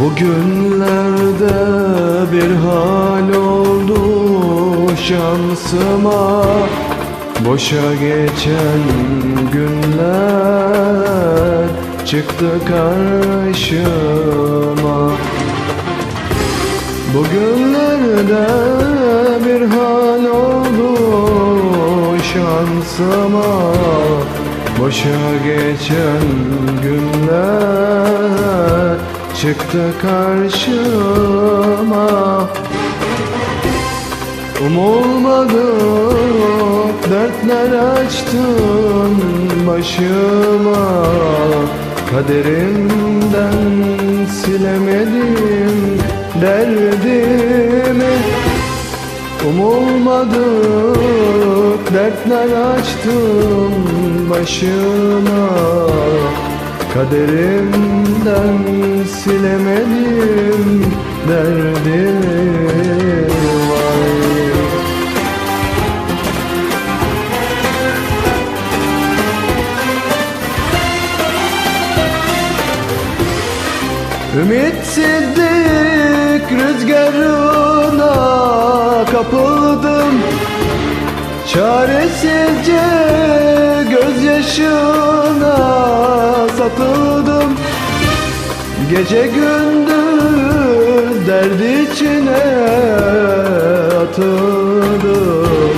Bugünlerde bir hal oldu şansıma. Boşa geçen günler çıktı karşıma. Bugünlerde bir hal oldu şansıma. Boşa geçen günler çıktı karşıma. Umulmadık dertler açtın başıma. Kaderimden silemedim derdimi. Umulmadık dertler açtım başıma Kaderimden silemedim derdimi Ümitsizlik rüzgarına kapıldım. Çaresizce gözyaşına satıldım. Gece gündüz derd içine atıldım.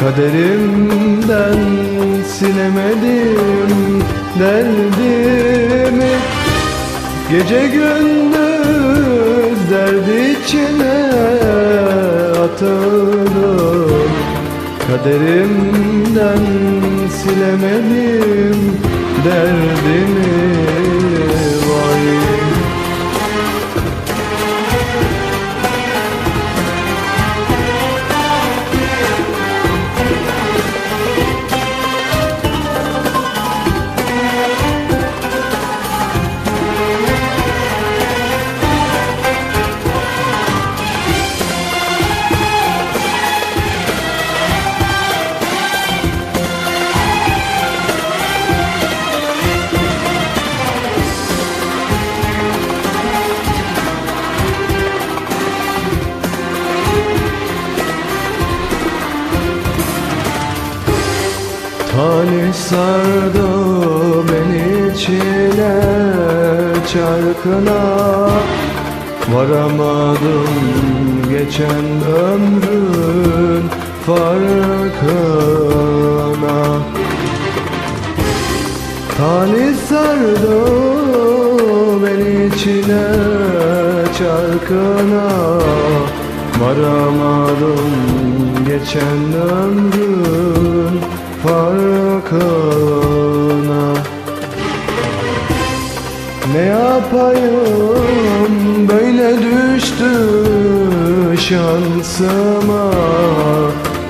Kaderimden silemedim derdimi. Gece gündüz derd içine atıldım Kaderimden silemedim derdimi vay Talih sardı beni çile çarkına. Varamadım geçen ömrün farkına. Talih sardı beni çile çarkına. Varamadım geçen ömrün Ne yapayım? Böyle düştü şansıma.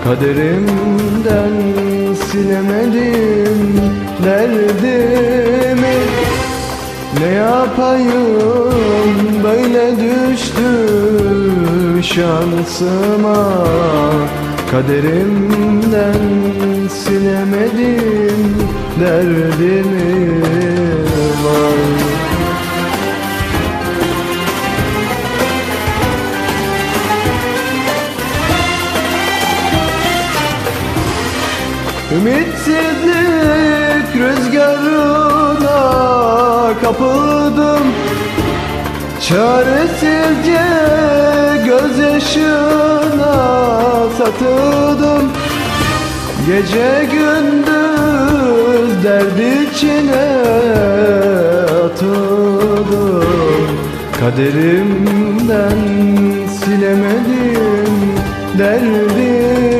Kaderimden silemedim derdimi. Ne yapayım? Böyle düştü şansıma. Kaderimden silemedim derdimi. Vay Ümitsizlik rüzgarına kapıldım. Çaresizce gözyaşına satıldım. Gece gündüz derd içine atıldım. Kaderimden silemedim derdimi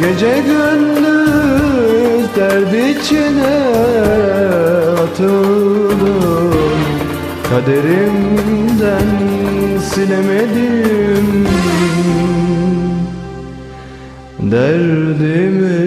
Gece gündüz derd içine atıldım. Kaderimden silemedim. Derdimi